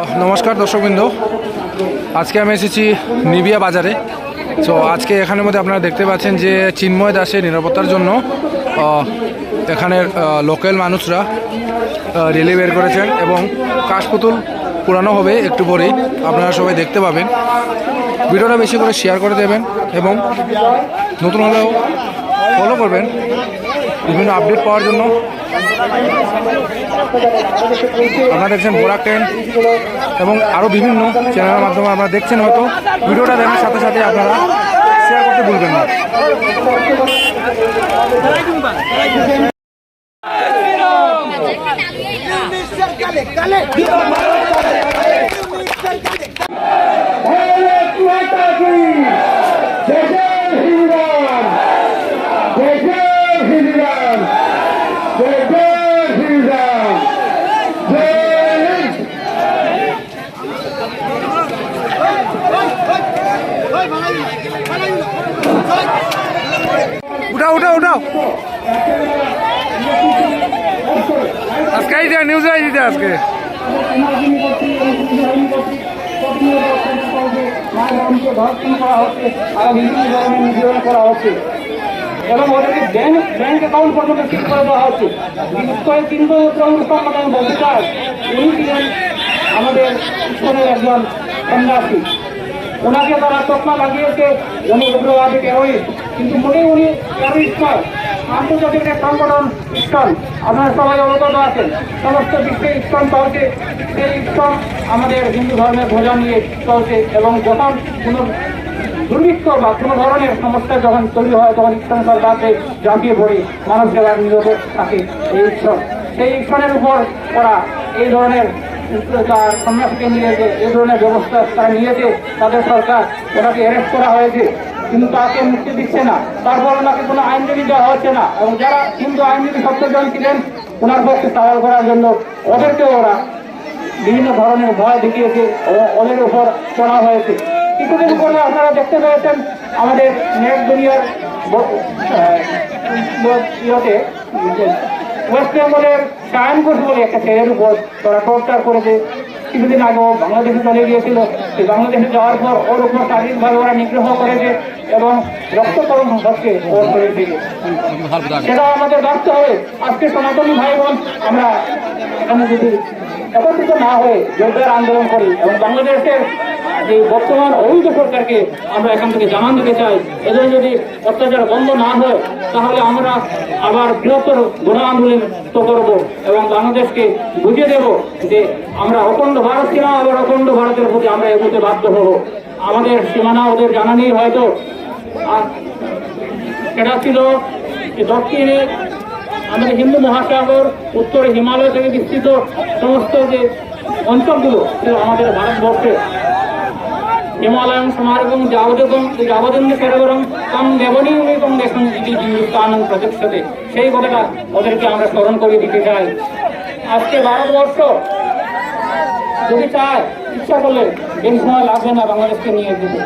নমস্কার দর্শকবৃন্দ। আজকে আমি এসেছি নিবিয়া বাজারে। তো আজকে এখানের মধ্যে আপনারা দেখতে পাচ্ছেন যে চিন্ময় দাসের নিরাপত্তার জন্য এখানের লোকাল মানুষরা রেলি বের করেছেন এবং কাশপুতুল পুরানো হবে একটু পরেই। আপনারা সবাই দেখতে পাবেন। ভিডিওটা বেশি করে শেয়ার করে দেবেন এবং নতুন হলেও ফলো করবেন। বিভিন্ন আপডেট পাওয়ার জন্য আপনারা দেখছেন বোরাক ট্রেন এবং আরও বিভিন্ন চ্যানেলের মাধ্যমে আপনারা দেখছেন হয়তো। ভিডিওটা দেখার সাথে সাথে আপনারা শেয়ার করতে ভুলবেন না। উঠাও উঠাও উঠাও। আজকে এই যে নিউজ আই দিতে আজকে অ্যাকাউন্ট করে হচ্ছে উনি ছিলেন আমাদের একজন ওনাকে তারা চশমা লাগিয়েছে। উনি উগ্রবাদী টেরোরিস্ট কিন্তু মনে উনি টেরোরিস্ট নয় আন্তর্জাতিক এক সংগঠন, ইস্কন। আপনারা সবাই অবগত আছেন। সমস্ত বিশ্বে ইস্কন চলছে। সেই ইস্কন আমাদের হিন্দু ধর্মের ভোজন নিয়ে চলছে এবং যখন কোনো দুর্ভিক্ষ বা কোনো ধরনের সমস্যা যখন তৈরি হয়, তখন ইসলাম সরকারকে ঝাঁপিয়ে পড়ে। মানব সেবার নিরত থাকে, এই ঈশ্বর সেই ঈশ্বরের উপর করা এই ধরনের তার সন্ন্যাসীকে নিয়েছে এই ধরনের ব্যবস্থা তারা নিয়েছে, তাদের সরকার ওনাকে অ্যারেস্ট করা হয়েছে। কিন্তু তাকে মুক্তি দিচ্ছে না। তারপর ওনাকে কোনো আইনজীবী দেওয়া হচ্ছে না। এবং যারা হিন্দু আইনজীবী সত্যজন ছিলেন, ওনার পক্ষে সওয়াল করার জন্য ওদেরকেও ওরা বিভিন্ন ধরনের ভয় দেখিয়েছে ওদের উপর চড়া হয়েছে। কিছুদিন পরে আপনারা দেখতে পেয়েছেন, আমাদের নেট দুনিয়ার ইয়েতে ওয়েস্ট বেঙ্গলের সায়ন ঘোষ বলে একটা ছেলের উপর তারা টর্চার করেছে। কিছুদিন আগে বাংলাদেশে চলে গিয়েছিল। সেই বাংলাদেশে যাওয়ার পর ওর উপর শারীরিকভাবে ওরা নিগ্রহ করেছে এবং রক্তকরণ হচ্ছে ওর শরীর থেকে। সেটা আমাদের রাখতে হবে। আজকে সনাতনী ভাই বোন আমরা এখানে যদি একত্রিত না হয়ে জোরদার আন্দোলন করি এবং বাংলাদেশের যে বর্তমান অবৈধ সরকারকে আমরা এখান থেকে জানান দিতে চাই, এদের যদি অত্যাচার বন্ধ না হয়, তাহলে আমরা আবার বৃহত্তর গণ আন্দোলন তো করব এবং বাংলাদেশকে বুঝিয়ে দেব যে আমরা অখণ্ড ভারত ছিলাম আবার অখণ্ড ভারতের প্রতি আমরা এগোতে বাধ্য হব। আমাদের সীমানা ওদের জানা নেই হয়তো। আর এটা ছিল দক্ষিণে আমাদের হিন্দু মহাসাগর, উত্তরে হিমালয় থেকে বিস্তৃত সমস্ত যে অঞ্চলগুলো আমাদের ভারতবর্ষে। হিমালয়ং সমারকং যাবদকং যাবদন্দ সরোবরং তং দেবনীয়মেকং দেখুন যদি প্রতিষ্ঠাতে সেই কথাটা ওদেরকে আমরা স্মরণ করে দিতে চাই। আজকে ভারতবর্ষ যদি চায়, ইচ্ছা করলে বেশি সময় লাগবে না বাংলাদেশকে নিয়ে যেতে।